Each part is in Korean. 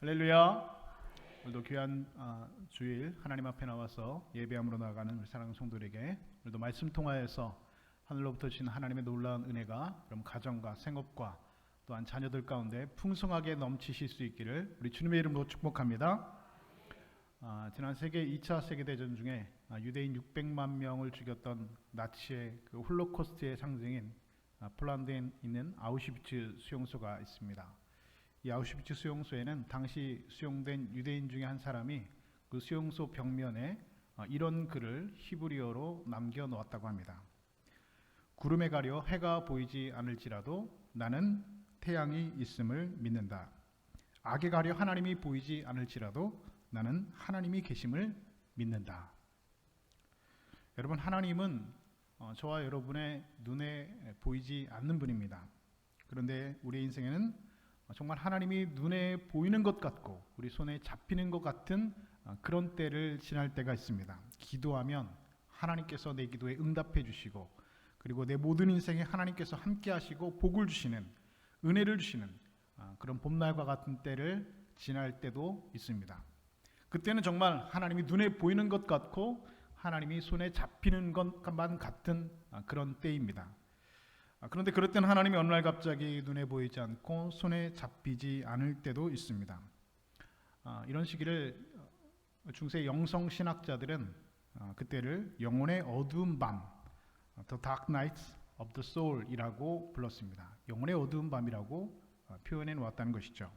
할렐루야. 오늘도 귀한 아, 주일 하나님 앞에 나와서 예배함으로 나아가는 우리 사랑하는 성도들에게 오늘도 말씀 통하여서 하늘로부터 주신 하나님의 놀라운 은혜가 그럼 가정과 생업과 또한 자녀들 가운데 풍성하게 넘치실 수 있기를 우리 주님의 이름으로 축복합니다. 아, 지난 세계 2차 세계 대전 중에 아, 유대인 600만 명을 죽였던 나치의 그 홀로코스트의 상징인 아, 폴란드에 있는 아우슈비츠 수용소가 있습니다. 이 아우슈비츠 수용소에는 당시 수용된 유대인 중에 한 사람이 그 수용소 벽면에 어, 이런 글을 히브리어로 남겨 놓았다고 합니다. 구름에 가려 해가 보이지 않을지라도 나는 태양이 있음을 믿는다. 악에 가려 하나님이 보이지 않을지라도 나는 하나님이 계심을 믿는다. 여러분 하나님은 어, 저와 여러분의 눈에 보이지 않는 분입니다. 그런데 우리 인생에는 정말 하나님이 눈에 보이는 것 같고 우리 손에 잡히는 것 같은 어, 그런 때를 지날 때가 있습니다. 기도하면 하나님께서 내 기도에 응답해 주시고 그리고 내 모든 인생에 하나님께서 함께 하시고 복을 주시는 은혜를 주시는 어, 그런 봄날과 같은 때를 지날 때도 있습니다. 그때는 정말 하나님이 눈에 보이는 것 같고 하나님이 손에 잡히는 것만 같은 어, 그런 때입니다. 아, 그런데 그럴 때는 하나님이 어느 날 갑자기 눈에 보이지 않고 손에 잡히지 않을 때도 있습니다. 아, 이런 시기를 어, 중세 영성 신학자들은 아, 그때를 영혼의 어두운 밤, The Dark Nights of the Soul이라고 불렀습니다. 영혼의 어두운 밤이라고 어, 표현해 놓았다는 것이죠.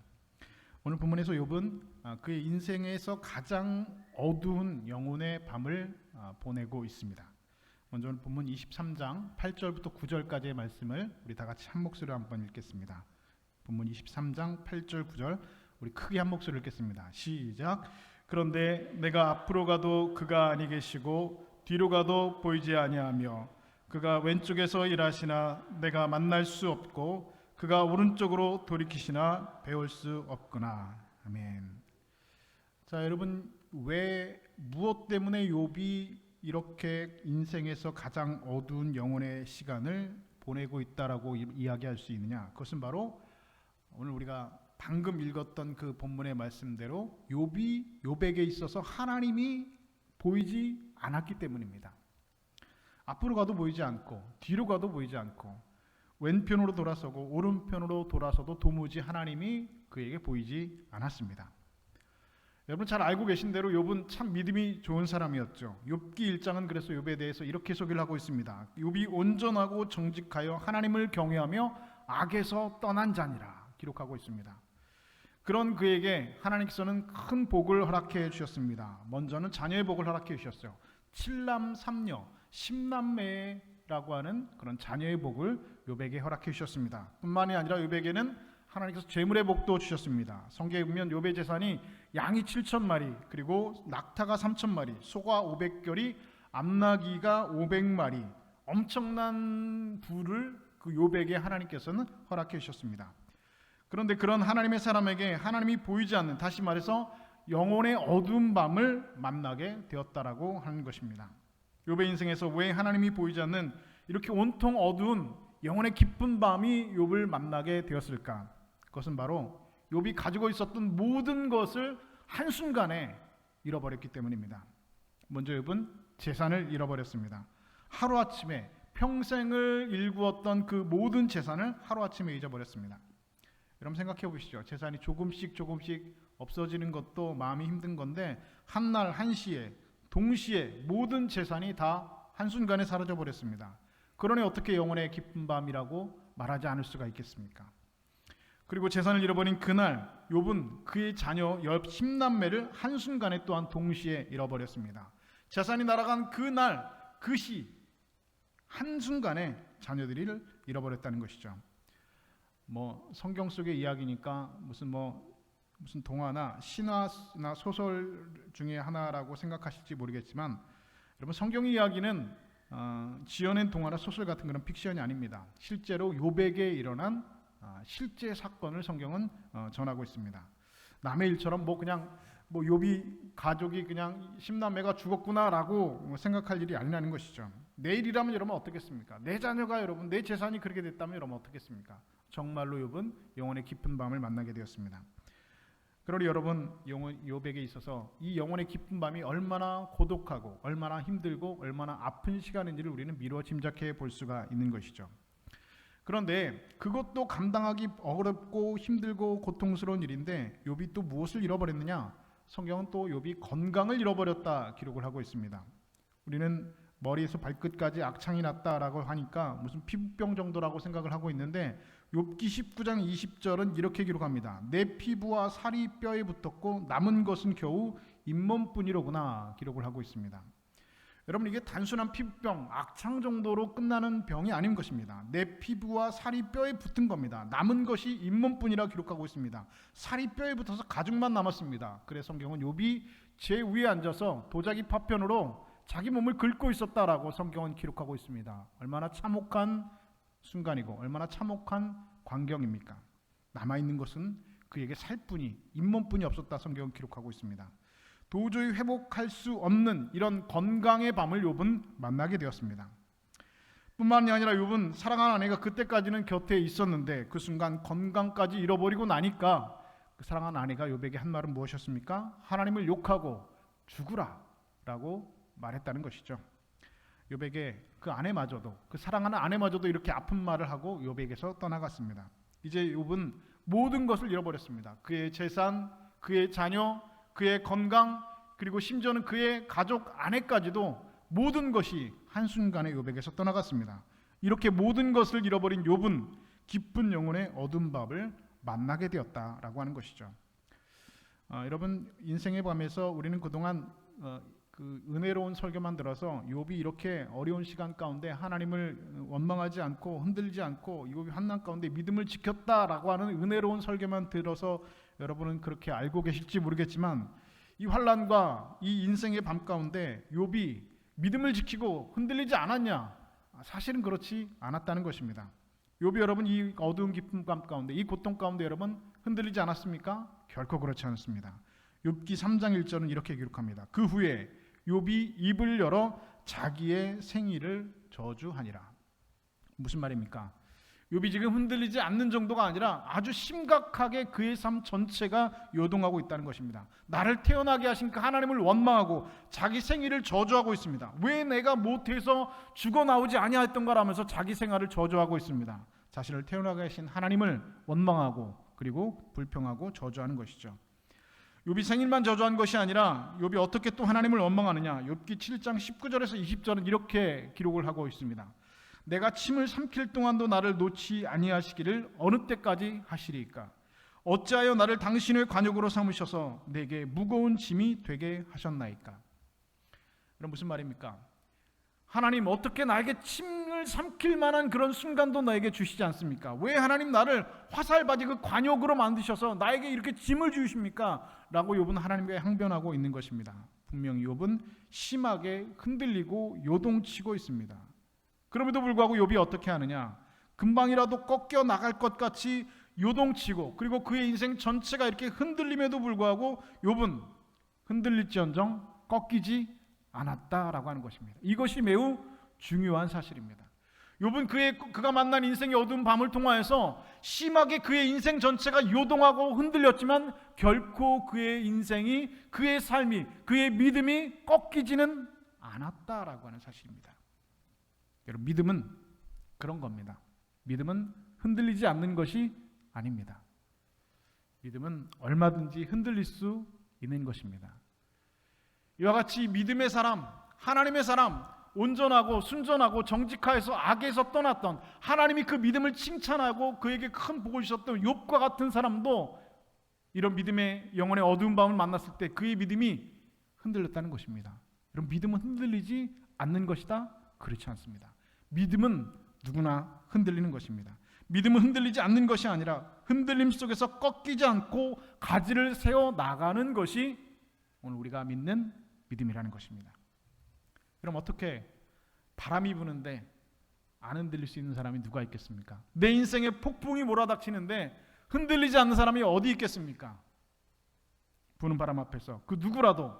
오늘 본문에서 욥은 그의 인생에서 가장 어두운 영혼의 밤을 보내고 있습니다. 먼저 본문 23장 8절부터 9절까지의 말씀을 우리 다 같이 한 목소리로 한번 읽겠습니다. 본문 23장 8절 9절 우리 크게 한 목소리로 읽겠습니다. 시작. 그런데 내가 앞으로 가도 그가 아니 계시고 뒤로 가도 보이지 아니하며 그가 왼쪽에서 일하시나 내가 만날 수 없고 그가 오른쪽으로 돌이키시나 배울 수 없구나. 아멘. 자, 여러분 왜 무엇 때문에 욥이 이렇게 인생에서 가장 어두운 영혼의 시간을 보내고 있다라고 이야기할 수 있느냐? 그것은 바로 오늘 우리가 방금 읽었던 그 본문의 말씀대로 욥이 욥에게 있어서 하나님이 보이지 않았기 때문입니다. 앞으로 가도 보이지 않고 뒤로 가도 보이지 않고 왼편으로 돌아서고 오른편으로 돌아서도 도무지 하나님이 그에게 보이지 않았습니다. 여러분 잘 알고 계신 대로 욥은 참 믿음이 좋은 사람이었죠. 욥기 1장은 그래서 욥에 대해서 이렇게 소개를 하고 있습니다. 욥이 온전하고 정직하여 하나님을 경외하며 악에서 떠난 자니라 기록하고 있습니다. 그런 그에게 하나님께서는 큰 복을 허락해 주셨습니다. 먼저는 자녀의 복을 허락해 주셨어요. 칠남 삼녀, 십남매라고 하는 그런 자녀의 복을 욥에게 허락해 주셨습니다. 뿐만이 아니라 욥에게는 하나님께서 재물의 복도 주셨습니다. 성경에 보면 욥의 재산이 양이 7천 마리, 그리고 낙타가 3천 마리, 소가 500결이, 암나기가 500마리, 엄청난 부를 그 욥에게 하나님께서는 허락해 주셨습니다. 그런데 그런 하나님의 사람에게 하나님이 보이지 않는 다시 말해서 영혼의 어두운 밤을 만나게 되었다라고 하는 것입니다. 욥의 인생에서 왜 하나님이 보이지 않는 이렇게 온통 어두운 영혼의 깊은 밤이 욥을 만나게 되었을까? 그것은 바로 욥이 가지고 있었던 모든 것을 한순간에 잃어버렸기 때문입니다. 먼저 욥은 재산을 잃어버렸습니다. 하루아침에 평생을 일구었던 그 모든 재산을 하루아침에 잊어버렸습니다. 여러분 생각해 보시죠. 재산이 조금씩 조금씩 없어지는 것도 마음이 힘든 건데 한 날 한시에 동시에 모든 재산이 다 한순간에 사라져 버렸습니다. 그러니 어떻게 영혼의 기쁜 밤이라고 말하지 않을 수가 있겠습니까? 그리고 재산을 잃어버린 그날 욥은 그의 자녀 열 10남매를 한순간에 또한 동시에 잃어버렸습니다. 재산이 날아간 그날 그 시 한순간에 자녀들이 잃어버렸다는 것이죠. 뭐 성경 속의 이야기니까 무슨 뭐 무슨 동화나 신화나 소설 중에 하나라고 생각하실지 모르겠지만 여러분 성경 이야기는 어, 지어낸 동화나 소설 같은 그런 픽션이 아닙니다. 실제로 요백에 일어난 아, 실제 사건을 성경은 어, 전하고 있습니다. 남의 일처럼 뭐 그냥 뭐 욥이 가족이 그냥 십남매가 죽었구나라고 뭐 생각할 일이 아니라는 것이죠. 내일이라면 여러분 어떻겠습니까? 내 자녀가 여러분 내 재산이 그렇게 됐다면 여러분 어떻겠습니까? 정말로 욥은 영혼의 깊은 밤을 만나게 되었습니다. 그러니 여러분 요백에 있어서 이 영혼의 기쁜 밤이 얼마나 고독하고 얼마나 힘들고 얼마나 아픈 시간인지를 우리는 미루어 짐작해 볼 수가 있는 것이죠. 그런데 그것도 감당하기 어렵고 힘들고 고통스러운 일인데 욥이 또 무엇을 잃어버렸느냐? 성경은 또 욥이 건강을 잃어버렸다 기록을 하고 있습니다. 우리는 머리에서 발끝까지 악창이 났다라고 하니까 무슨 피부병 정도라고 생각을 하고 있는데 욥기 19장 20절은 이렇게 기록합니다. 내 피부와 살이 뼈에 붙었고 남은 것은 겨우 잇몸뿐이로구나 기록을 하고 있습니다. 여러분 이게 단순한 피부병, 악창 정도로 끝나는 병이 아닌 것입니다. 내 피부와 살이 뼈에 붙은 겁니다. 남은 것이 잇몸뿐이라 기록하고 있습니다. 살이 뼈에 붙어서 가죽만 남았습니다. 그래서 성경은 욥이 제 위에 앉아서 도자기 파편으로 자기 몸을 긁고 있었다라고 성경은 기록하고 있습니다. 얼마나 참혹한 순간이고 얼마나 참혹한 광경입니까? 남아 있는 것은 그에게 살뿐이 잇몸뿐이 없었다 성경은 기록하고 있습니다. 도저히 회복할 수 없는 이런 건강의 밤을 욥은 만나게 되었습니다. 뿐만이 아니라 욥은 사랑하는 아내가 그때까지는 곁에 있었는데 그 순간 건강까지 잃어버리고 나니까 그 사랑하는 아내가 욥에게 한 말은 무엇이었습니까? 하나님을 욕하고 죽으라라고 말했다는 것이죠. 욥에게 그 아내마저도 그 사랑하는 아내마저도 이렇게 아픈 말을 하고 욥에게서 떠나갔습니다. 이제 욥은 모든 것을 잃어버렸습니다. 그의 재산, 그의 자녀, 그의 건강 그리고 심지어는 그의 가족 아내까지도 모든 것이 한순간에 욥에게서 떠나갔습니다. 이렇게 모든 것을 잃어버린 욥은 기쁜 영혼의 어둠 밥을 만나게 되었다라고 하는 것이죠. 어, 여러분 인생의 밤에서 우리는 그동안 어, 그 은혜로운 설교만 들어서 욥이 이렇게 어려운 시간 가운데 하나님을 원망하지 않고 흔들지 않고 욥이 환난 가운데 믿음을 지켰다라고 하는 은혜로운 설교만 들어서 여러분은 그렇게 알고 계실지 모르겠지만 이 환란과 이 인생의 밤 가운데 욥이 믿음을 지키고 흔들리지 않았냐? 사실은 그렇지 않았다는 것입니다. 욥이 여러분 이 어두운 깊은 밤 가운데 이 고통 가운데 여러분 흔들리지 않았습니까? 결코 그렇지 않습니다. 욥기 3장 1절은 이렇게 기록합니다. 그 후에 욥이 입을 열어 자기의 생일을 저주하니라. 무슨 말입니까? 욥이 지금 흔들리지 않는 정도가 아니라 아주 심각하게 그의 삶 전체가 요동하고 있다는 것입니다. 나를 태어나게 하신 그 하나님을 원망하고 자기 생일을 저주하고 있습니다. 왜 내가 못해서 죽어 나오지 아니하였던가라면서 자기 생활을 저주하고 있습니다. 자신을 태어나게 하신 하나님을 원망하고 그리고 불평하고 저주하는 것이죠. 욥이 생일만 저주한 것이 아니라 욥이 어떻게 또 하나님을 원망하느냐? 욥기 7장 19절에서 20절은 이렇게 기록을 하고 있습니다. 내가 침을 삼킬 동안도 나를 놓지 아니하시기를 어느 때까지 하시리까? 어찌하여 나를 당신의 관역으로 삼으셔서 내게 무거운 짐이 되게 하셨나이까? 그럼 무슨 말입니까? 하나님 어떻게 나에게 침을 삼킬 만한 그런 순간도 나에게 주시지 않습니까? 왜 하나님 나를 화살바지 그 관역으로 만드셔서 나에게 이렇게 짐을 주십니까? 라고 욥은 하나님께 항변하고 있는 것입니다. 분명히 욥은 심하게 흔들리고 요동치고 있습니다. 그럼에도 불구하고 욥이 어떻게 하느냐? 금방이라도 꺾여 나갈 것 같이 요동치고 그리고 그의 인생 전체가 이렇게 흔들림에도 불구하고 욥은 흔들릴지언정 꺾이지 않았다라고 하는 것입니다. 이것이 매우 중요한 사실입니다. 욥은 그의 그가 만난 인생의 어두운 밤을 통하여서 심하게 그의 인생 전체가 요동하고 흔들렸지만 결코 그의 인생이 그의 삶이 그의 믿음이 꺾이지는 않았다라고 하는 사실입니다. 여러분 믿음은 그런 겁니다. 믿음은 흔들리지 않는 것이 아닙니다. 믿음은 얼마든지 흔들릴 수 있는 것입니다. 이와 같이 믿음의 사람, 하나님의 사람, 온전하고 순전하고 정직하여서 악에서 떠났던 하나님이 그 믿음을 칭찬하고 그에게 큰 복을 주셨던 욥과 같은 사람도 이런 믿음의 영혼의 어두운 밤을 만났을 때 그의 믿음이 흔들렸다는 것입니다. 여러분 믿음은 흔들리지 않는 것이다? 그렇지 않습니다. 믿음은 누구나 흔들리는 것입니다. 믿음은 흔들리지 않는 것이 아니라 흔들림 속에서 꺾이지 않고 가지를 세워 나가는 것이 오늘 우리가 믿는 믿음이라는 것입니다. 그럼 어떻게 바람이 부는데 안 흔들릴 수 있는 사람이 누가 있겠습니까? 내 인생에 폭풍이 몰아닥치는데 흔들리지 않는 사람이 어디 있겠습니까? 부는 바람 앞에서 그 누구라도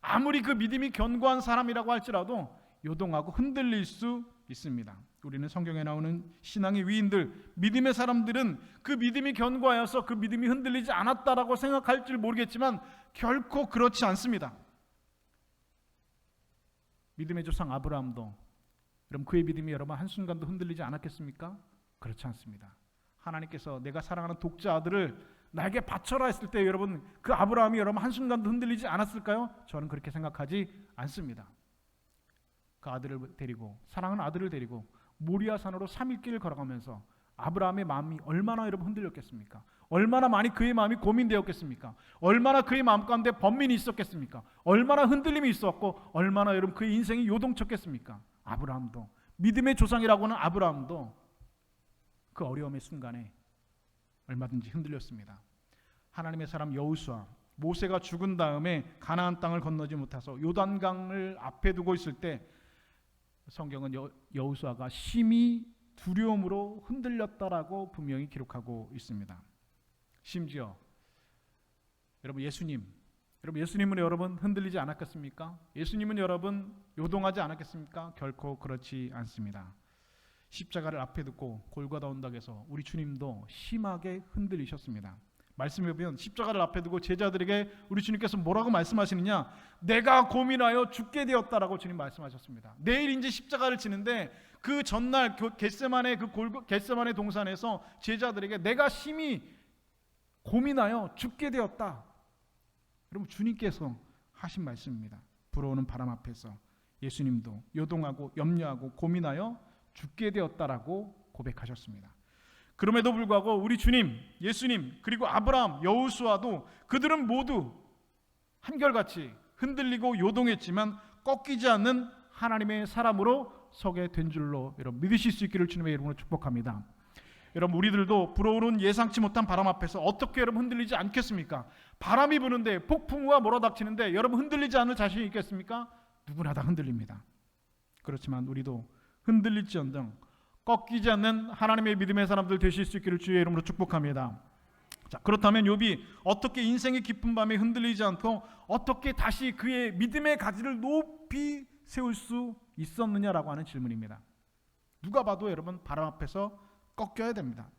아무리 그 믿음이 견고한 사람이라고 할지라도 요동하고 흔들릴 수 있습니다. 우리는 성경에 나오는 신앙의 위인들, 믿음의 사람들은 그 믿음이 견고하여서 그 믿음이 흔들리지 않았다라고 생각할지 모르겠지만 결코 그렇지 않습니다. 믿음의 조상 아브라함도 그럼 그의 믿음이 여러분 한순간도 흔들리지 않았겠습니까? 그렇지 않습니다. 하나님께서 내가 사랑하는 독자 아들을 나에게 바쳐라 했을 때 여러분 그 아브라함이 여러분 한순간도 흔들리지 않았을까요? 저는 그렇게 생각하지 않습니다. 그 아들을 데리고 사랑하는 아들을 데리고 모리아 산으로 3일 길을 걸어가면서 아브라함의 마음이 얼마나 여러분 흔들렸겠습니까? 얼마나 많이 그의 마음이 고민되었겠습니까? 얼마나 그의 마음 가운데 번민이 있었겠습니까? 얼마나 흔들림이 있었고 얼마나 여러분 그의 인생이 요동쳤겠습니까? 아브라함도 믿음의 조상이라고 하는 아브라함도 그 어려움의 순간에 얼마든지 흔들렸습니다. 하나님의 사람 여우수아 모세가 죽은 다음에 가나안 땅을 건너지 못해서 요단강을 앞에 두고 있을 때 성경은 여, 여우수아가 심히 두려움으로 흔들렸다라고 분명히 기록하고 있습니다. 심지어 여러분 예수님 여러분 예수님은 여러분 흔들리지 않았겠습니까? 예수님은 여러분 요동하지 않았겠습니까? 결코 그렇지 않습니다. 십자가를 앞에 두고 골고다 온다에서 우리 주님도 심하게 흔들리셨습니다. 말씀해 보면 십자가를 앞에 두고 제자들에게 우리 주님께서 뭐라고 말씀하시느냐? 내가 고민하여 죽게 되었다라고 주님 말씀하셨습니다. 내일 이제 십자가를 지는데 그 전날 그 겟세만의 그 골고 겟세만의 동산에서 제자들에게 내가 심히 고민하여 죽게 되었다. 여러분 주님께서 하신 말씀입니다. 불어오는 바람 앞에서 예수님도 요동하고 염려하고 고민하여 죽게 되었다라고 고백하셨습니다. 그럼에도 불구하고 우리 주님, 예수님, 그리고 아브라함, 여우수아도 그들은 모두 한결같이 흔들리고 요동했지만 꺾이지 않는 하나님의 사람으로 서게 된 줄로 여러분 믿으실 수 있기를 주님의 이름으로 축복합니다. 여러분 우리들도 불어오는 예상치 못한 바람 앞에서 어떻게 여러분 흔들리지 않겠습니까? 바람이 부는데 폭풍우가 몰아닥치는데 여러분 흔들리지 않을 자신이 있겠습니까? 누구나 다 흔들립니다. 그렇지만 우리도 흔들릴지언정 꺾이지 않는 하나님의 믿음의 사람들 되실 수 있기를 주의 이름으로 축복합니다. 자, 그렇다면 욥이 어떻게 인생의 깊은 밤에 흔들리지 않고 어떻게 다시 그의 믿음의 가지를 높이 세울 수 있었느냐라고 하는 질문입니다. 누가 봐도 여러분 바람 앞에서 꺾여야 됩니다.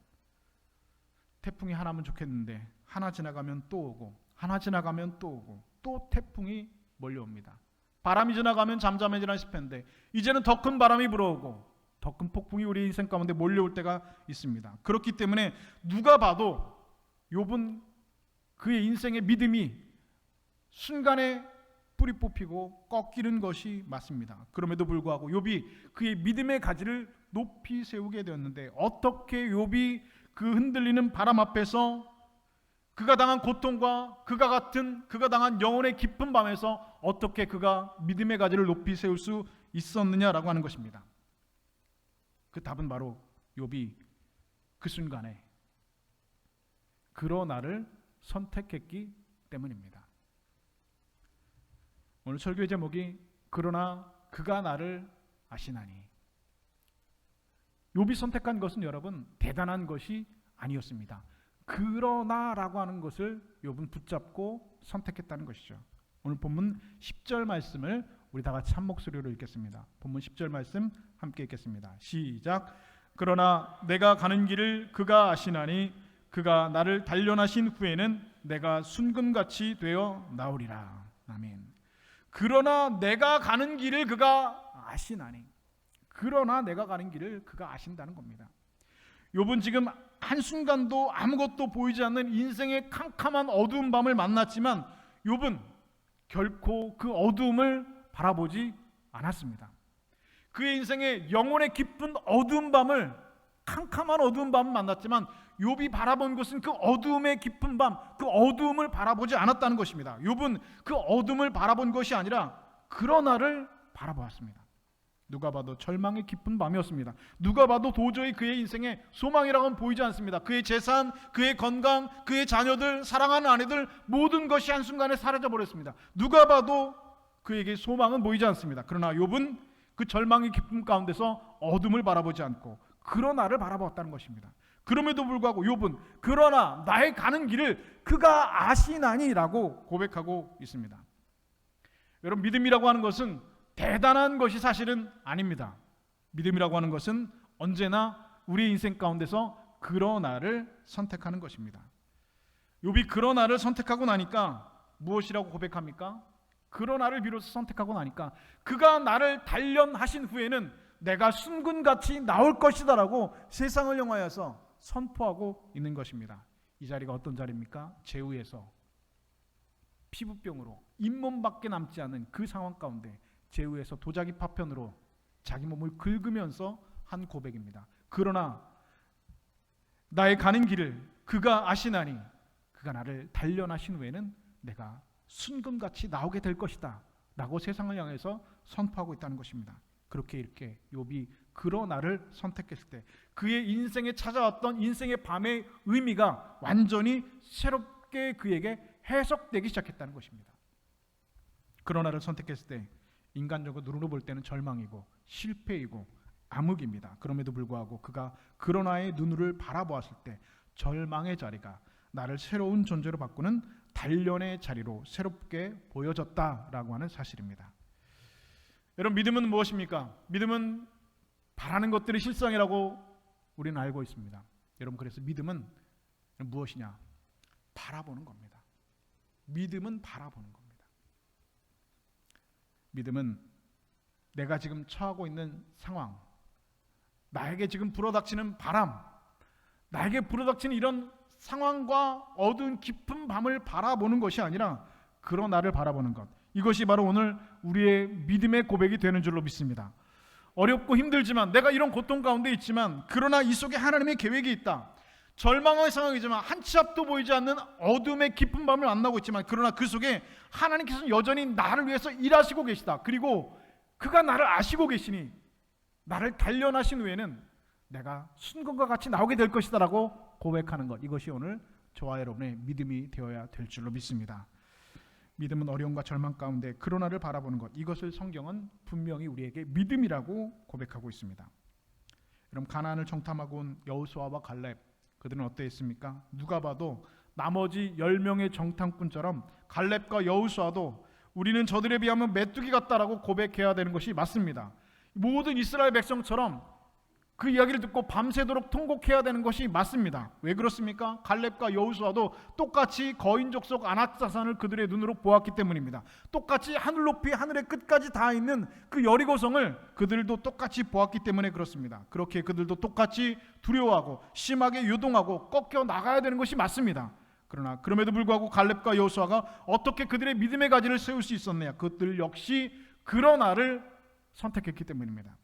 태풍이 하나면 좋겠는데 하나 지나가면 또 오고 하나 지나가면 또 오고 또 태풍이 몰려옵니다. 바람이 지나가면 잠잠해지나 싶었는데 이제는 더 큰 바람이 불어오고 더 큰 폭풍이 우리 인생 가운데 몰려올 때가 있습니다. 그렇기 때문에 누가 봐도 욥은 그의 인생의 믿음이 순간에 뿌리 뽑히고 꺾이는 것이 맞습니다. 그럼에도 불구하고 욥이 그의 믿음의 가지를 높이 세우게 되었는데 어떻게 욥이 그 흔들리는 바람 앞에서 그가 당한 고통과 그가 같은 그가 당한 영혼의 깊은 밤에서 어떻게 그가 믿음의 가지를 높이 세울 수 있었느냐라고 하는 것입니다. 그 답은 바로 욥이 그 순간에 그러나를 선택했기 때문입니다. 오늘 설교의 제목이 그러나 그가 나를 아시나니. 욥이 선택한 것은 여러분 대단한 것이 아니었습니다. 그러나라고 하는 것을 욥은 붙잡고 선택했다는 것이죠. 오늘 본문 10절 말씀을 우리 다 같이 한 목소리로 읽겠습니다. 본문 10절 말씀 함께 읽겠습니다. 시작. 그러나 내가 가는 길을 그가 아시나니 그가 나를 단련하신 후에는 내가 순금같이 되어 나오리라. 아멘. 그러나 내가 가는 길을 그가 아시나니. 그러나 내가 가는 길을 그가 아신다는 겁니다. 욥은 지금 한순간도 아무것도 보이지 않는 인생의 캄캄한 어두운 밤을 만났지만 욥은 결코 그 어두움을 바라보지 않았습니다. 그의 인생의 영혼의 깊은 어두운 밤을 캄캄한 어두운 밤을 만났지만 욥이 바라본 것은 그 어두움의 깊은 밤, 그 어두움을 바라보지 않았다는 것입니다. 욥은 그 어둠을 바라본 것이 아니라 그러나를 바라보았습니다. 누가 봐도 절망의 깊은 밤이었습니다. 누가 봐도 도저히 그의 인생에 소망이라고는 보이지 않습니다. 그의 재산, 그의 건강, 그의 자녀들, 사랑하는 아내들 모든 것이 한순간에 사라져 버렸습니다. 누가 봐도 그에게 소망은 보이지 않습니다. 그러나 욥은 그 절망의 깊은 가운데서 어둠을 바라보지 않고 그러나를 바라보았다는 것입니다. 그럼에도 불구하고 욥은 그러나 나의 가는 길을 그가 아시나니라고 고백하고 있습니다. 여러분 믿음이라고 하는 것은 대단한 것이 사실은 아닙니다. 믿음이라고 하는 것은 언제나 우리 인생 가운데서 그러나를 선택하는 것입니다. 욥이 그러나를 선택하고 나니까 무엇이라고 고백합니까? 그러나를 비로소 선택하고 나니까 그가 나를 단련하신 후에는 내가 순금같이 나올 것이다라고 세상을 영화여서 선포하고 있는 것입니다. 이 자리가 어떤 자리입니까? 제후에서 피부병으로 잇몸밖에 남지 않은 그 상황 가운데 제후에서 도자기 파편으로 자기 몸을 긁으면서 한 고백입니다. 그러나 나의 가는 길을 그가 아시나니 그가 나를 단련하신 후에는 내가 순금같이 나오게 될 것이다. 라고 세상을 향해서 선포하고 있다는 것입니다. 그렇게 이렇게 욥이 그러나를 선택했을 때 그의 인생에 찾아왔던 인생의 밤의 의미가 완전히 새롭게 그에게 해석되기 시작했다는 것입니다. 그러나를 선택했을 때 인간적으로 눈으로 볼 때는 절망이고 실패이고 암흑입니다. 그럼에도 불구하고 그가 그러나의 눈을 바라보았을 때 절망의 자리가 나를 새로운 존재로 바꾸는 단련의 자리로 새롭게 보여졌다라고 하는 사실입니다. 여러분 믿음은 무엇입니까? 믿음은 바라는 것들이 실상이라고 우리는 알고 있습니다. 여러분 그래서 믿음은 무엇이냐? 바라보는 겁니다. 믿음은 바라보는 겁니다. 믿음은 내가 지금 처하고 있는 상황, 나에게 지금 불어닥치는 바람, 나에게 불어닥치는 이런 상황과 어두운 깊은 밤을 바라보는 것이 아니라 그런 나를 바라보는 것. 이것이 바로 오늘 우리의 믿음의 고백이 되는 줄로 믿습니다. 어렵고 힘들지만 내가 이런 고통 가운데 있지만 그러나 이 속에 하나님의 계획이 있다. 절망의 상황이지만 한 치 앞도 보이지 않는 어둠의 깊은 밤을 만나고 있지만 그러나 그 속에 하나님께서는 여전히 나를 위해서 일하시고 계시다. 그리고 그가 나를 아시고 계시니 나를 단련하신 후에는 내가 순금과 같이 나오게 될 것이다라고 고백하는 것 이것이 오늘 저와 여러분의 믿음이 되어야 될 줄로 믿습니다. 믿음은 어려움과 절망 가운데 그러나를 바라보는 것 이것을 성경은 분명히 우리에게 믿음이라고 고백하고 있습니다. 여러분 가나안을 정탐하고 온 여호수아와 갈렙 그들은 어떠했습니까? 누가 봐도 나머지 10명의 정탐꾼처럼 갈렙과 여호수아도 우리는 저들에 비하면 메뚜기 같다라고 고백해야 되는 것이 맞습니다. 모든 이스라엘 백성처럼 그 이야기를 듣고 밤새도록 통곡해야 되는 것이 맞습니다. 왜 그렇습니까? 갈렙과 여호수아도 똑같이 거인족 속 아낙자산을 그들의 눈으로 보았기 때문입니다. 똑같이 하늘 높이 하늘의 끝까지 다 있는 그 여리고성을 그들도 똑같이 보았기 때문에 그렇습니다. 그렇게 그들도 똑같이 두려워하고 심하게 요동하고 꺾여 나가야 되는 것이 맞습니다. 그러나 그럼에도 불구하고 갈렙과 여호수아가 어떻게 그들의 믿음의 가지를 세울 수 있었느냐? 그들 역시 그러나를 선택했기 때문입니다.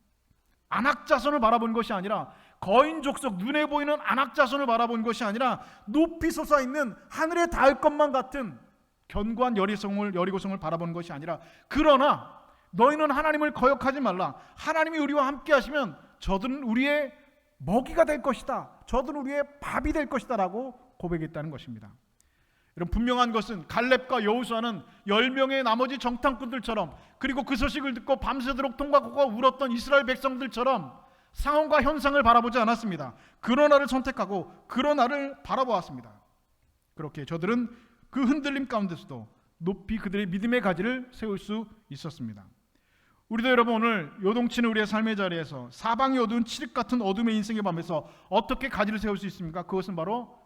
안악자손을 바라본 것이 아니라 거인 족속 눈에 보이는 안악자손을 바라본 것이 아니라 높이 솟아 있는 하늘에 닿을 것만 같은 견고한 여리성을 여리고성을 바라본 것이 아니라 그러나 너희는 하나님을 거역하지 말라 하나님이 우리와 함께 하시면 저들은 우리의 먹이가 될 것이다 저들은 우리의 밥이 될 것이다라고 고백했다는 것입니다. 여러분 분명한 것은 갈렙과 여호수아는 열 명의 나머지 정탐꾼들처럼 그리고 그 소식을 듣고 밤새도록 통과하고 울었던 이스라엘 백성들처럼 상황과 현상을 바라보지 않았습니다. 그러나를 선택하고 그러나를 바라보았습니다. 그렇게 저들은 그 흔들림 가운데서도 높이 그들의 믿음의 가지를 세울 수 있었습니다. 우리도 여러분 오늘 요동치는 우리의 삶의 자리에서 사방이 어두운 칠흑 같은 어둠의 인생의 밤에서 어떻게 가지를 세울 수 있습니까? 그것은 바로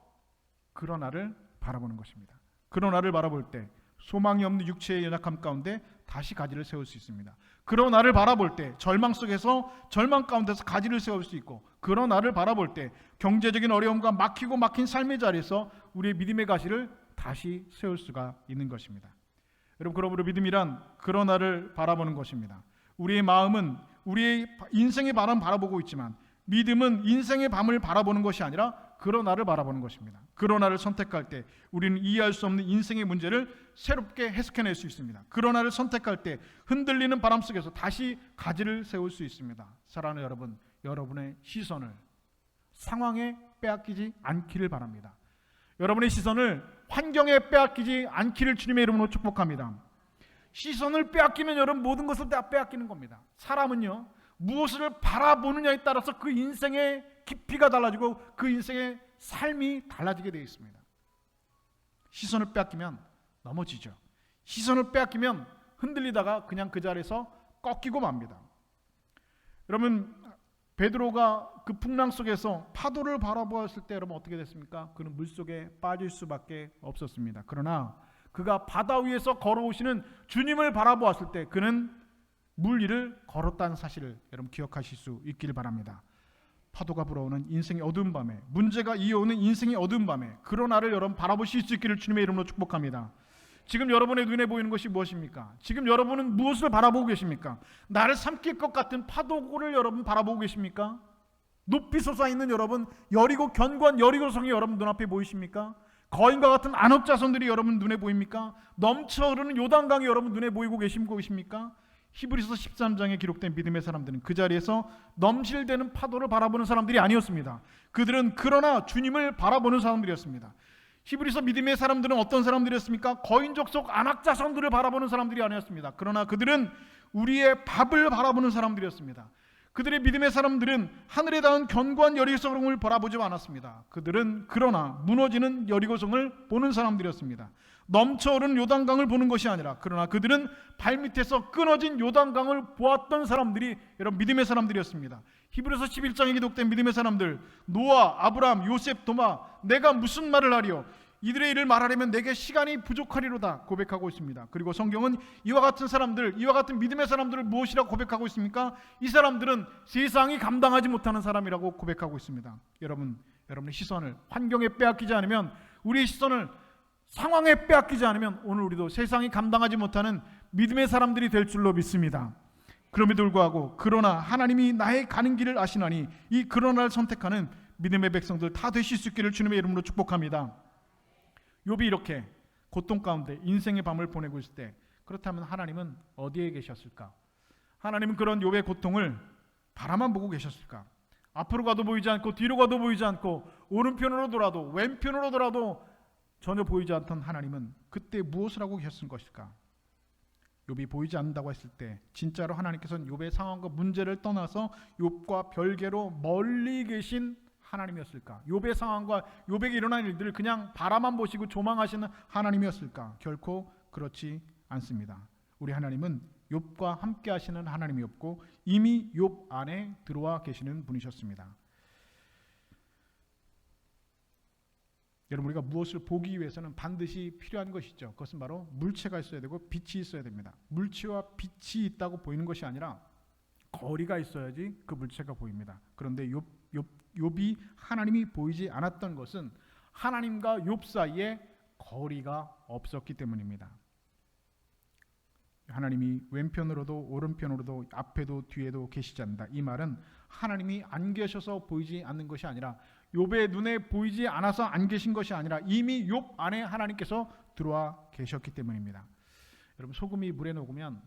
그러나를 바라보는 것입니다. 그러나를 바라볼 때 소망이 없는 육체의 연약함 가운데 다시 가지를 세울 수 있습니다. 그런 나를 바라볼 때 절망 속에서 절망 가운데서 가지를 세울 수 있고 그런 나를 바라볼 때 경제적인 어려움과 막히고 막힌 삶의 자리에서 우리의 믿음의 가시를 다시 세울 수가 있는 것입니다. 여러분 그러므로 믿음이란 그런 나를 바라보는 것입니다. 우리의 마음은 우리의 인생의 바람 바라보고 있지만 믿음은 인생의 밤을 바라보는 것이 아니라 그러나를 바라보는 것입니다. 그러나를 선택할 때 우리는 이해할 수 없는 인생의 문제를 새롭게 해석해낼 수 있습니다. 그러나를 선택할 때 흔들리는 바람 속에서 다시 가지를 세울 수 있습니다. 사랑하는 여러분, 여러분의 시선을 상황에 빼앗기지 않기를 바랍니다. 여러분의 시선을 환경에 빼앗기지 않기를 주님의 이름으로 축복합니다. 시선을 빼앗기면 여러분 모든 것을 다 빼앗기는 겁니다. 사람은요 무엇을 바라보느냐에 따라서 그 인생의 깊이가 달라지고 그 인생의 삶이 달라지게 되어 있습니다. 시선을 빼앗기면 넘어지죠. 시선을 빼앗기면 흔들리다가 그냥 그 자리에서 꺾이고 맙니다. 여러분 베드로가 그 풍랑 속에서 파도를 바라보았을 때 여러분 어떻게 됐습니까? 그는 물 속에 빠질 수밖에 없었습니다. 그러나 그가 바다 위에서 걸어오시는 주님을 바라보았을 때 그는 물 위를 걸었다는 사실을 여러분 기억하실 수 있기를 바랍니다. 파도가 불어오는 인생의 어두운 밤에 문제가 이어오는 인생의 어두운 밤에 그런 나를 여러분 바라보실 수 있기를 주님의 이름으로 축복합니다. 지금 여러분의 눈에 보이는 것이 무엇입니까? 지금 여러분은 무엇을 바라보고 계십니까? 나를 삼킬 것 같은 파도를 여러분 바라보고 계십니까? 높이 솟아 있는 여러분 여리고 견고한 여리고성이 여러분 눈앞에 보이십니까? 거인과 같은 안업자손들이 여러분 눈에 보입니까? 넘쳐 흐르는 요단강이 여러분 눈에 보이고 계십니까? 히브리서 13장에 기록된 믿음의 사람들은 그 자리에서 넘실대는 파도를 바라보는 사람들이 아니었습니다. 그들은 그러나 주님을 바라보는 사람들이었습니다. 히브리서 믿음의 사람들은 어떤 사람들이었습니까? 거인족 속 안악자손들을 바라보는 사람들이 아니었습니다. 그러나 그들은 우리의 밥을 바라보는 사람들이었습니다. 그들의 믿음의 사람들은 하늘에 닿은 견고한 여리고성을 바라보지 않았습니다. 그들은 그러나 무너지는 여리고성을 보는 사람들이었습니다. 넘쳐오르는 요단강을 보는 것이 아니라 그러나 그들은 발밑에서 끊어진 요단강을 보았던 사람들이 여러분 믿음의 사람들이었습니다. 히브리서 11장에 기록된 믿음의 사람들 노아, 아브라함, 요셉, 도마 내가 무슨 말을 하리요 이들의 일을 말하려면 내게 시간이 부족하리로다 고백하고 있습니다. 그리고 성경은 이와 같은 사람들, 이와 같은 믿음의 사람들을 무엇이라고 고백하고 있습니까? 이 사람들은 세상이 감당하지 못하는 사람이라고 고백하고 있습니다. 여러분, 여러분의 시선을 환경에 빼앗기지 않으면 우리의 시선을 상황에 빼앗기지 않으면 오늘 우리도 세상이 감당하지 못하는 믿음의 사람들이 될 줄로 믿습니다. 그럼에도 불구하고 그러나 하나님이 나의 가는 길을 아시나니 이 그러나를 선택하는 믿음의 백성들 다 되실 수 있기를 주님의 이름으로 축복합니다. 욥이 이렇게 고통 가운데 인생의 밤을 보내고 있을 때 그렇다면 하나님은 어디에 계셨을까? 하나님은 그런 욥의 고통을 바라만 보고 계셨을까? 앞으로 가도 보이지 않고 뒤로 가도 보이지 않고 오른편으로 돌아도 왼편으로 돌아도 전혀 보이지 않던 하나님은 그때 무엇을 하고 계셨을 것일까? 욥이 보이지 않는다고 했을 때 진짜로 하나님께서는 욥의 상황과 문제를 떠나서 욥과 별개로 멀리 계신 하나님이었을까? 욥의 상황과 욥에게 일어난 일들을 그냥 바라만 보시고 조망하시는 하나님이었을까? 결코 그렇지 않습니다. 우리 하나님은 욥과 함께 하시는 하나님이었고 이미 욥 안에 들어와 계시는 분이셨습니다. 여러분 우리가 무엇을 보기 위해서는 반드시 필요한 것이죠. 그것은 바로 물체가 있어야 되고 빛이 있어야 됩니다. 물체와 빛이 있다고 보이는 것이 아니라 거리가 있어야지 그 물체가 보입니다. 그런데 욥, 욥, 욥이 하나님이 보이지 않았던 것은 하나님과 욥 사이에 거리가 없었기 때문입니다. 하나님이 왼편으로도 오른편으로도 앞에도 뒤에도 계시지 않는다. 이 말은 하나님이 안 계셔서 보이지 않는 것이 아니라 욥의 눈에 보이지 않아서 안 계신 것이 아니라 이미 욥 안에 하나님께서 들어와 계셨기 때문입니다. 여러분 소금이 물에 녹으면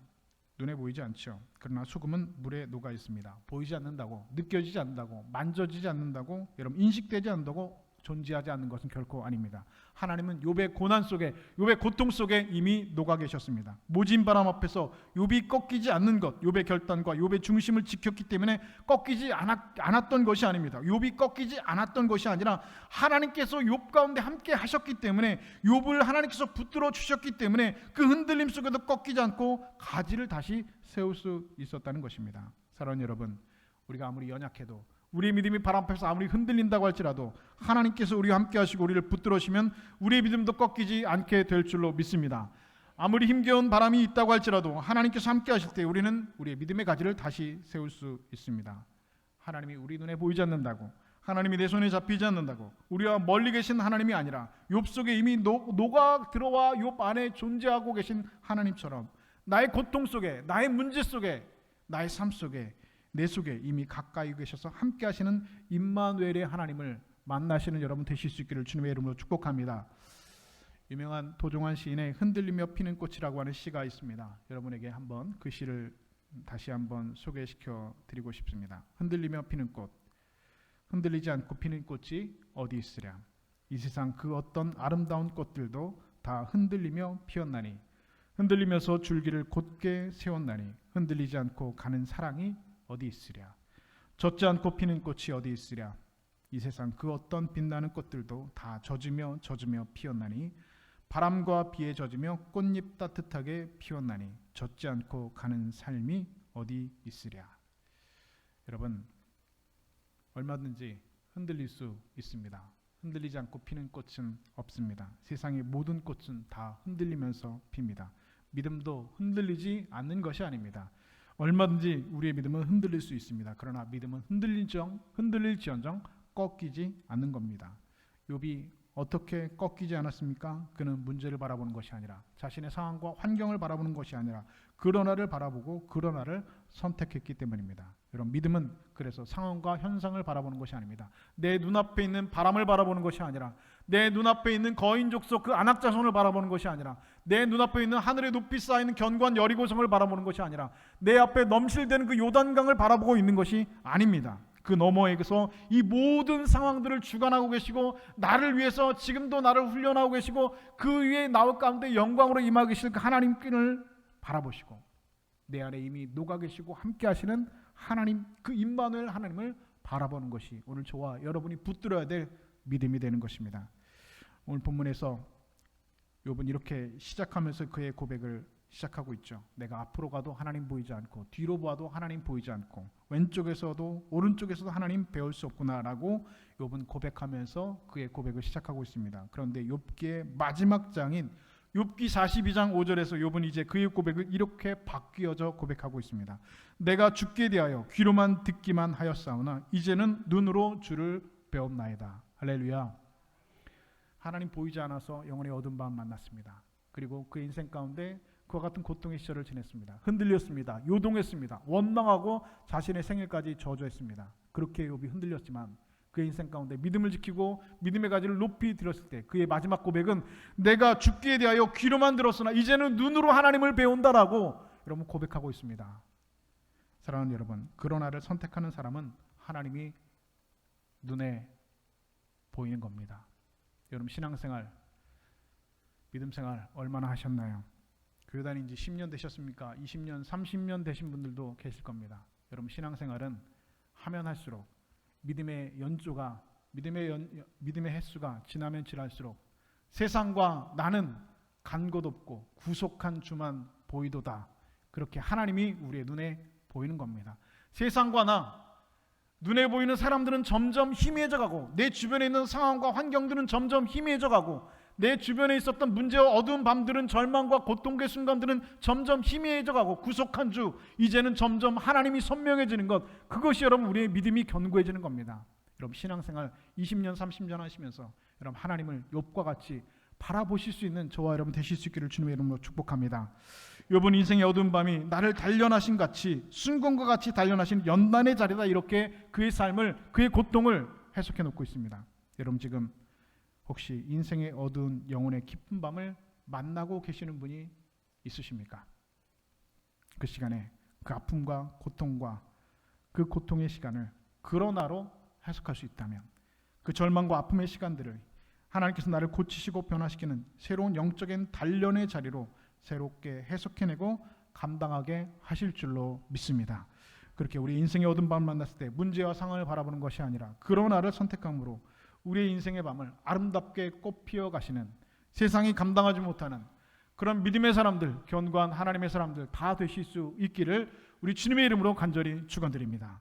눈에 보이지 않죠. 그러나 소금은 물에 녹아 있습니다. 보이지 않는다고, 느껴지지 않는다고, 만져지지 않는다고, 여러분 인식되지 않는다고 존재하지 않는 것은 결코 아닙니다. 하나님은 욥의 고난 속에 욥의 고통 속에 이미 녹아 계셨습니다. 모진 바람 앞에서 욥이 꺾이지 않는 것, 욥의 결단과 욥의 중심을 지켰기 때문에 꺾이지 않았, 않았 던 것이 아닙니다. 욥이 꺾이지 않았던 것이 아니라 하나님께서 욥 가운데 함께 하셨기 때문에 욥을 하나님께서 붙들어 주셨기 때문에 그 흔들림 속에도 꺾이지 않고 가지를 다시 세울 수 있었다는 것입니다. 사랑하는 여러분, 우리가 아무리 연약해도 우리의 믿음이 바람 앞에서 아무리 흔들린다고 할지라도 하나님께서 우리와 함께 하시고 우리를 붙들어시면 우리의 믿음도 꺾이지 않게 될 줄로 믿습니다. 아무리 힘겨운 바람이 있다고 할지라도 하나님께서 함께 하실 때 우리는 우리의 믿음의 가지를 다시 세울 수 있습니다. 하나님이 우리 눈에 보이지 않는다고 하나님이 내 손에 잡히지 않는다고 우리와 멀리 계신 하나님이 아니라 욥 속에 이미 녹, 녹아 들어와 욥 안에 존재하고 계신 하나님처럼 나의 고통 속에 나의 문제 속에 나의 삶 속에 내 속에 이미 가까이 계셔서 함께 하시는 임마누엘의 하나님을 만나시는 여러분 되실 수 있기를 주님의 이름으로 축복합니다. 유명한 도종환 시인의 흔들리며 피는 꽃이라고 하는 시가 있습니다. 여러분에게 한번 그 시를 다시 한번 소개시켜 드리고 싶습니다. 흔들리며 피는 꽃. 흔들리지 않고 피는 꽃이 어디 있으랴. 이 세상 그 어떤 아름다운 꽃들도 다 흔들리며 피었나니 흔들리면서 줄기를 곧게 세웠나니 흔들리지 않고 가는 사랑이 어디 있으랴 젖지 않고 피는 꽃이 어디 있으랴 이 세상 그 어떤 빛나는 꽃들도 다 젖으며 젖으며 피었나니 바람과 비에 젖으며 꽃잎 따뜻하게 피었나니 젖지 않고 가는 삶이 어디 있으랴 여러분 얼마든지 흔들릴 수 있습니다. 흔들리지 않고 피는 꽃은 없습니다. 세상의 모든 꽃은 다 흔들리면서 핍니다. 믿음도 흔들리지 않는 것이 아닙니다. 얼마든지 우리의 믿음은 흔들릴 수 있습니다. 그러나 믿음은 흔들릴정 흔들릴지언정 꺾이지 않는 겁니다. 욥이 어떻게 꺾이지 않았습니까? 그는 문제를 바라보는 것이 아니라 자신의 상황과 환경을 바라보는 것이 아니라 그러나를 바라보고 그러나를 선택했기 때문입니다. 여러분 믿음은 그래서 상황과 현상을 바라보는 것이 아닙니다. 내 눈앞에 있는 바람을 바라보는 것이 아니라 내 눈앞에 있는 거인족 속 그 안악자손을 바라보는 것이 아니라 내 눈앞에 있는 하늘에 높이 쌓이는 견고한 여리고성을 바라보는 것이 아니라 내 앞에 넘실대는 그 요단강을 바라보고 있는 것이 아닙니다. 그 너머에서 이 모든 상황들을 주관하고 계시고 나를 위해서 지금도 나를 훈련하고 계시고 그 위에 나올 가운데 영광으로 임하 계실 그 하나님께를 바라보시고 내 안에 이미 녹아 계시고 함께 하시는 하나님 그 임마누엘 하나님을 바라보는 것이 오늘 저와 여러분이 붙들어야 될 믿음이 되는 것입니다. 오늘 본문에서 욥은 이렇게 시작하면서 그의 고백을 시작하고 있죠. 내가 앞으로 가도 하나님 보이지 않고 뒤로 봐도 하나님 보이지 않고 왼쪽에서도 오른쪽에서도 하나님 배울 수 없구나라고 욥은 고백하면서 그의 고백을 시작하고 있습니다. 그런데 욥기의 마지막 장인 욥기 42장 5절에서 욥은 이제 그의 고백을 이렇게 바뀌어져 고백하고 있습니다. 내가 죽게 대하여 귀로만 듣기만 하였사오나 이제는 눈으로 주를 배웠나이다. 할렐루야. 하나님 보이지 않아서 영혼의 어두운 밤 만났습니다. 그리고 그 인생 가운데 그와 같은 고통의 시절을 지냈습니다. 흔들렸습니다. 요동했습니다. 원망하고 자신의 생일까지 저주했습니다. 그렇게 욥이 흔들렸지만 그의 인생 가운데 믿음을 지키고 믿음의 가지를 높이 들었을 때 그의 마지막 고백은 내가 죽기에 대하여 귀로만 들었으나 이제는 눈으로 하나님을 배운다라고 여러분 고백하고 있습니다. 사랑하는 여러분, 그러나를 선택하는 사람은 하나님이 눈에 보이는 겁니다. 여러분 신앙생활, 믿음생활 얼마나 하셨나요? 교회 다닌 지 10년 되셨습니까? 20년, 30년 되신 분들도 계실 겁니다. 여러분 신앙생활은 하면 할수록 믿음의 연조가 믿음의 연, 믿음의 횟수가 지나면 지날수록 세상과 나는 간 곳 없고 구속한 주만 보이도다. 그렇게 하나님이 우리의 눈에 보이는 겁니다. 세상과 나 눈에 보이는 사람들은 점점 희미해져 가고 내 주변에 있는 상황과 환경들은 점점 희미해져 가고 내 주변에 있었던 문제와 어두운 밤들은 절망과 고통의 순간들은 점점 희미해져 가고 구속한 주 이제는 점점 하나님이 선명해지는 것 그것이 여러분 우리의 믿음이 견고해지는 겁니다. 여러분 신앙생활 20년 30년 하시면서 여러분 하나님을 욥과 같이 바라보실 수 있는 저와 여러분 되실 수 있기를 주님의 이름으로 축복합니다. 욥은 인생의 어두운 밤이 나를 단련하신 같이 순금과 같이 단련하신 연단의 자리다 이렇게 그의 삶을 그의 고통을 해석해 놓고 있습니다. 여러분 지금 혹시 인생의 어두운 영혼의 깊은 밤을 만나고 계시는 분이 있으십니까? 그 시간에 그 아픔과 고통과 그 고통의 시간을 그러나로 해석할 수 있다면 그 절망과 아픔의 시간들을 하나님께서 나를 고치시고 변화시키는 새로운 영적인 단련의 자리로 새롭게 해석해내고 감당하게 하실 줄로 믿습니다. 그렇게 우리 인생의 어두운 밤을 만났을 때 문제와 상황을 바라보는 것이 아니라 그러나를 선택함으로 우리의 인생의 밤을 아름답게 꽃피어 가시는 세상이 감당하지 못하는 그런 믿음의 사람들, 견고한 하나님의 사람들 다 되실 수 있기를 우리 주님의 이름으로 간절히 축원드립니다.